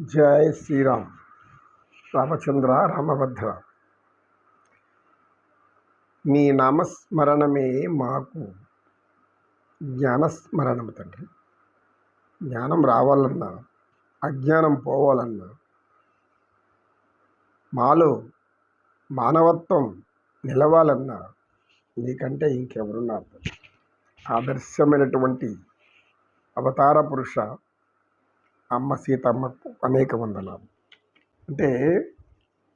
జయ శ్రీరామ్. రామచంద్ర రామభద్ర. నీ నామస్మరణమే మాకు జ్ఞానస్మరణం తండ్రి. జ్ఞానం రావాలన్నా అజ్ఞానం పోవాలన్నా మాలో మానవత్వం నిలవాలన్నా నీకంటే ఇంకెవరున్నారు? ఆదర్శమైనటువంటి అవతార పురుష అమ్మ సీతమ్మ అనేక వందనాలు. అంటే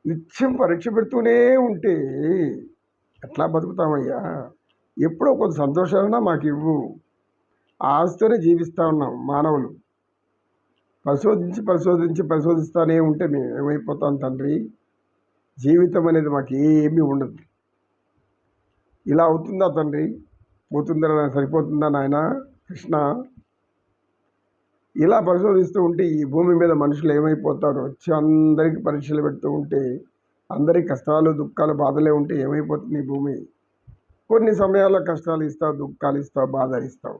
నిత్యం పరీక్ష పెడుతూనే ఉంటే ఎట్లా బతుకుతామయ్యా? ఎప్పుడో కొంత సంతోషాలన్నా మాకు ఇవ్వు. ఆ ఆశతోనే జీవిస్తూ ఉన్నాం మానవులు. పరిశోధించి పరిశోధించి పరిశోధిస్తూనే ఉంటే మేము ఏమైపోతాం తండ్రి? జీవితం అనేది మాకు ఏమీ ఉండదు. ఇలా అవుతుందా తండ్రి? పోతుందా సరిపోతుందా నాయన? కృష్ణ ఇలా పరిశోధిస్తూ ఉంటే ఈ భూమి మీద మనుషులు ఏమైపోతారో వచ్చి అందరికీ పరీక్షలు పెడుతూ ఉంటే అందరి కష్టాలు దుఃఖాలు బాధలే ఉంటే ఏమైపోతుంది ఈ భూమి? కొన్ని సమయాల్లో కష్టాలు ఇస్తావు దుఃఖాలు ఇస్తావు బాధలు ఇస్తావు.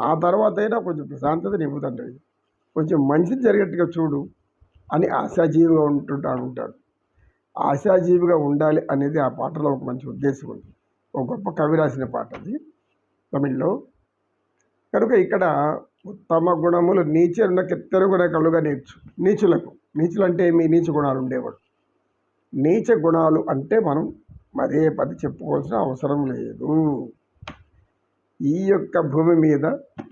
ఆ తర్వాత అయినా కొంచెం ప్రశాంతత నింపుతుంటుంది కొంచెం మంచిది జరిగేట్టుగా చూడు అని ఆశాజీవిగా ఉంటుంటా ఉంటాడు. ఆశాజీవిగా ఉండాలి అనేది ఆ పాటలో ఒక మంచి ఉద్దేశం ఉంది. ఒక గొప్ప కవి రాసిన పాట అది తమిళ్ళో. కనుక ఇక్కడ ఉత్తమ గుణములు నీచున్న కెత్తరుగున కలుగా నేర్చు నీచులకు. నీచులు అంటే మీ నీచ గుణాలు ఉండేవాడు. నీచ గుణాలు అంటే మనం మరే పది చెప్పుకోవాల్సిన అవసరం లేదు. ఈ యొక్క భూమి మీద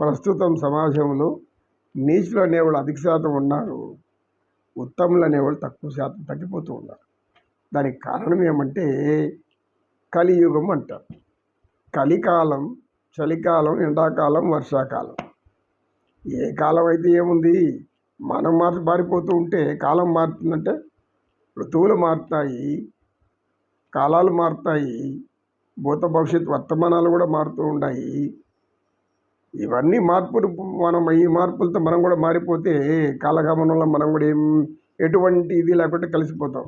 ప్రస్తుతం సమాజంలో నీచులు అనేవాళ్ళు అధిక శాతం ఉన్నారు. ఉత్తములు అనేవాళ్ళు తక్కువ శాతం తగ్గిపోతూ ఉన్నారు. దానికి కారణం ఏమంటే కలియుగం అంటారు. కలికాలం చలికాలం ఎండాకాలం వర్షాకాలం. ఏ కాలం అయితే ఏముంది? మనం మారి మారిపోతూ ఉంటే కాలం మారుతుందంటే ఋతువులు మారుతాయి కాలాలు మారుతాయి భూత భవిష్యత్ వర్తమానాలు కూడా మారుతూ ఉన్నాయి. ఇవన్నీ మార్పులు మనం ఈ మార్పులతో మనం కూడా మారిపోతే కాలగమనంలో మనం కూడా ఏం ఎటువంటి ఇది లేకుండా కలిసిపోతాం.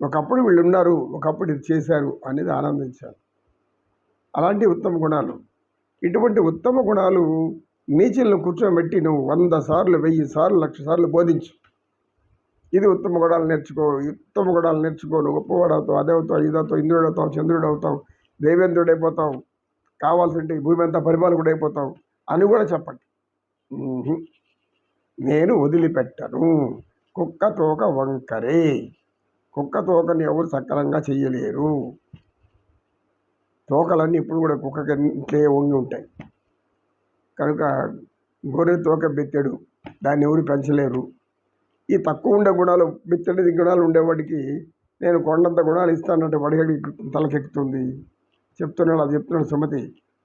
ఒకప్పుడు వీళ్ళు ఉన్నారు ఒకప్పుడు ఇది చేశారు అనేది ఆనందించారు అలాంటి ఉత్తమ గుణాలు. ఇటువంటి ఉత్తమ గుణాలు నీచులను కూర్చోబెట్టి నువ్వు వంద సార్లు వెయ్యి సార్లు లక్ష సార్లు బోధించు. ఇది ఉత్తమ గుణాలు నేర్చుకో ఉత్తమ గుణాలు నేర్చుకో. నువ్వు గొప్పవాడు అవుతావు అదే అవుతావు ఇది ఇంద్రుడు అవుతావు చంద్రుడు అవుతావు దేవేంద్రుడు అయిపోతావు కావాల్సింటే భూమి అంతా పరిపాలకుడు అయిపోతావు అని కూడా చెప్పండి. నేను వదిలిపెట్టను. కుక్క తోక వంకరే. కుక్క తోకని ఎవరు సక్రమంగా చెయ్యలేరు. తోకలన్నీ ఇప్పుడు కూడా కుక్కకి ఇంట్లో వంగి ఉంటాయి. కనుక గొర్రె తోక బెత్తెడు దాన్ని ఎవరు పెంచలేరు. ఈ తక్కువ ఉండే గుణాలు బెత్తెడి గుణాలు ఉండేవాడికి నేను కొండంత గుణాలు ఇస్తానంటే వాడికి తలకెక్కుతుంది. చెప్తున్నాడు అది చెప్తున్నాడు సుమతి.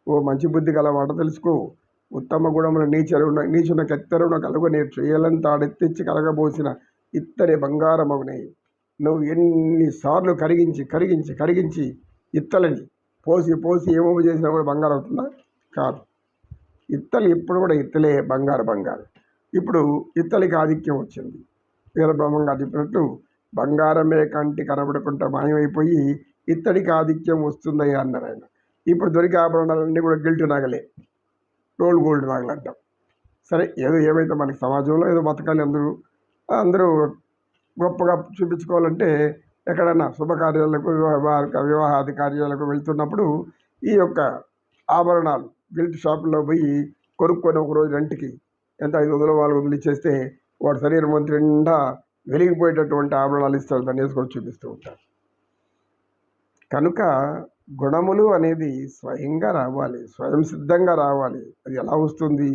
ఓ మంచి బుద్ధి గల గలవాడ తెలుసుకో. ఉత్తమ గుణములు నీచరున్న నీచున్న కెత్తరున కలుగు నేర్చు ఏలంత ఆడెత్తిచ్చి కలగబోసిన ఇత్తడి బంగారమగునే నువ్వు ఎన్నిసార్లు కరిగించి కరిగించి కరిగించి ఇత్తలని పోసి పోసి ఏమో చేసినా కూడా బంగారం అవుతుందా? కాదు. ఇత్తలు ఇప్పుడు కూడా ఇత్తలే బంగారు బంగారు. ఇప్పుడు ఇత్తలికి ఆధిక్యం వచ్చింది. వీరబ్రహ్మం గారు చెప్పినట్టు బంగారమే కంటి కనబడకుండా మాయమైపోయి ఇత్తడికి ఆధిక్యం వస్తుందయ్యా అన్నారు ఆయన. ఇప్పుడు దొరికే ఆభరణాలన్నీ కూడా గిల్ట్ నగలే. రోల్ గోల్డ్ నగలు అంటాం సరే ఏదో ఏమైతే మనకి సమాజంలో ఏదో బతకాలి అందరూ. అందరూ గొప్పగా చూపించుకోవాలంటే ఎక్కడన్నా శుభకార్యాలకు వివాహ వివాహాది కార్యాలకు వెళ్తున్నప్పుడు ఈ యొక్క ఆభరణాలు గిల్ట్ షాపుల్లో పోయి కొనుక్కొని ఒక రోజు రెంట్కి ఎంత? ఐదు వందలు నాలుగు వందలు ఇచ్చేస్తే వాడు శరీరం మంత్రి నిండా వెలిగిపోయేటటువంటి ఆభరణాలు ఇస్తాడు దాన్ని వేసుకొని చూపిస్తూ ఉంటారు కనుక గుణములు అనేది స్వయంగా రావాలి స్వయం సిద్ధంగా రావాలి. అది ఎలా వస్తుంది?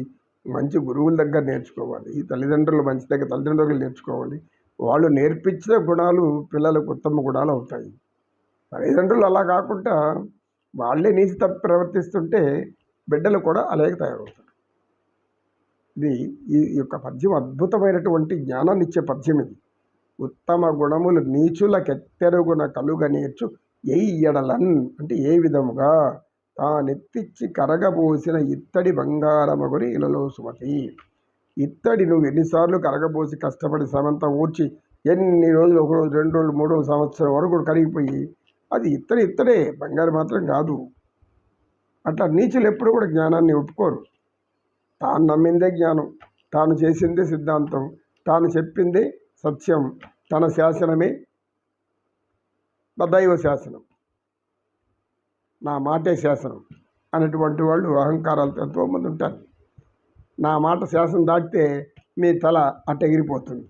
మంచి గురువుల దగ్గర నేర్చుకోవాలి. ఈ తల్లిదండ్రులు మంచి దగ్గర తల్లిదండ్రులు నేర్చుకోవాలి. వాళ్ళు నేర్పించిన గుణాలు పిల్లలకు ఉత్తమ గుణాలు అవుతాయి. తల్లిదండ్రులు అలా కాకుండా వాళ్ళే నీతి తప్పి ప్రవర్తిస్తుంటే బిడ్డలు కూడా అలాగే తయారవుతారు. ఇది ఈ యొక్క పద్యం అద్భుతమైనటువంటి జ్ఞానాన్ని ఇచ్చే పద్యం ఇది. ఉత్తమ గుణములు నీచులకెత్తెరుగున కలుగ నేర్చు ఎయ్యడలన్ అంటే ఏ విధముగా? తానెత్తిచ్చి కరగబోసిన ఇత్తడి బంగారమగురి ఇలలో సుమతి. ఇత్తడి నువ్వు ఎన్నిసార్లు కరగబోసి కష్టపడి శ్రమంతా ఊడ్చి ఎన్ని రోజులు ఒక రోజు రెండు రోజులు మూడు రోజులు సంవత్సరం వరకు కరిగిపోయి అది ఇత్తడి ఇత్తడే బంగారం మాత్రం కాదు. అట్లా నీచులు ఎప్పుడు కూడా జ్ఞానాన్ని ఒప్పుకోరు. తాను నమ్మిందే జ్ఞానం తాను చేసిందే సిద్ధాంతం తాను చెప్పింది సత్యం తన శాసనమే దైవ శాసనం నా మాటే శాసనం అనేటువంటి వాళ్ళు అహంకారాలతో ఎంతోమంది ఉంటారు. నా మాట శాసనం దాటితే మీ తల అట్ట ఎగిరిపోతుంది.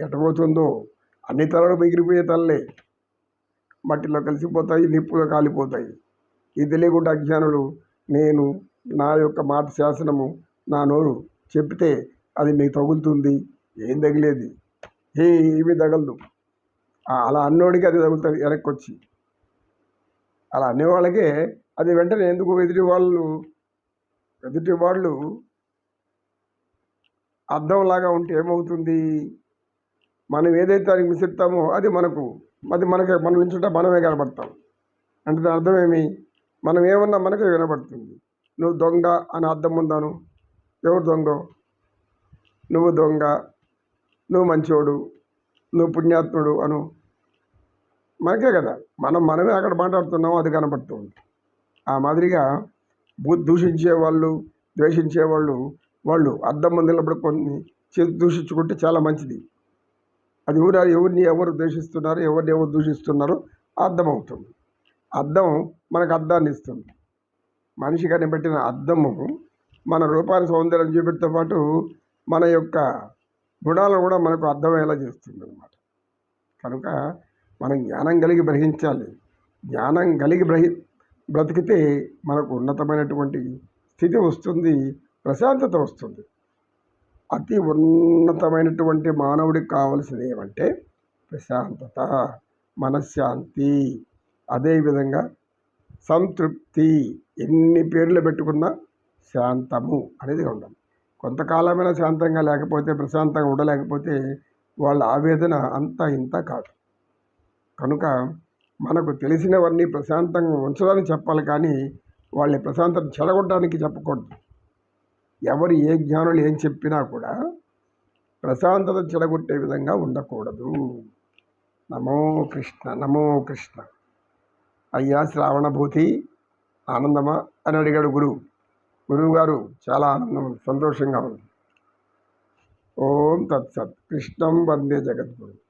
ఎట్టబోతుందో అన్ని తలలు ఎగిరిపోయే తలలే. మట్టిలో కలిసిపోతాయి నిప్పులో కాలిపోతాయి. ఈ తెలియకుండా అజ్ఞానులు నేను నా యొక్క మాట శాసనము నా నోరు చెప్తే అది మీకు తగులుతుంది. ఏం తగిలేది? ఏమీ తగలదు. అలా అన్నోడికి అది తగులుతుంది వెనక్కి వచ్చి అలా అనేవాళ్ళకే అది వెంటనే ఎందుకు ఎదుటి వాళ్ళు ఎదుటి వాళ్ళు అర్థంలాగా ఉంటే ఏమవుతుంది? మనం ఏదైతే దానికి మిసిస్తామో అది మనకు అది మనకి మనం నించుంటే మనమే కనబడతాం. అంటే దాని అర్థం ఏమి? మనం ఏమన్నా మనకే వినబడుతుంది. నువ్వు దొంగ అని అర్థం ఉందాను. ఎవరు దొంగ? నువ్వు దొంగ. నువ్వు మంచోడు. నువ్వు పుణ్యాత్ముడు అను. మనకే కదా. మనం మనమే అక్కడ మాట్లాడుతున్నాం అది కనబడుతుంది ఆ మాదిరిగా దూషించే వాళ్ళు ద్వేషించే వాళ్ళు వాళ్ళు అద్దం ముందు నిలబడి కొన్ని చేతి దూషించుకుంటే చాలా మంచిది. అది ఎవరు ఎవరిని ఎవరు ద్వేషిస్తున్నారు ఎవరిని ఎవరు దూషిస్తున్నారో అర్థమవుతుంది. అద్దం మనకు అద్దాన్ని ఇస్తుంది. మనిషి కనిపెట్టిన అద్దము మన రూపాన్ని సౌందర్యం చూపెడితో పాటు మన యొక్క గుణాలను కూడా మనకు అర్థమయ్యేలా చేస్తుంది అనమాట కనుక మనం జ్ఞానం కలిగి గ్రహించాలి. జ్ఞానం కలిగి బ్రహి బ్రతికితే మనకు ఉన్నతమైనటువంటి స్థితి వస్తుంది ప్రశాంతత వస్తుంది. అతి ఉన్నతమైనటువంటి మానవుడికి కావలసింది ఏమంటే ప్రశాంతత మనశ్శాంతి. అదేవిధంగా సంతృప్తి ఎన్ని పేర్లు పెట్టుకున్నా శాంతము అనేది ఉండాలి. కొంతకాలమైనా శాంతంగా లేకపోతే ప్రశాంతంగా ఉండలేకపోతే వాళ్ళ ఆవేదన అంతా ఇంత కాదు. కనుక మనకు తెలిసినవన్నీ ప్రశాంతంగా ఉంచడానికి చెప్పాలి కానీ వాళ్ళ ప్రశాంతత చెడగొట్టడానికి చెప్పకూడదు. ఎవరు ఏ జ్ఞానులు ఏం చెప్పినా కూడా ప్రశాంతత చెడగొట్టే విధంగా ఉండకూడదు. నమో కృష్ణ నమో కృష్ణ. అయ్యా శ్రావణభూతి ఆనందమా అని అడిగాడు గురువు గురువు గారు చాలా ఆనందం సంతోషంగా ఉంది. ఓం తత్సత్ కృష్ణం వందే జగద్గురు.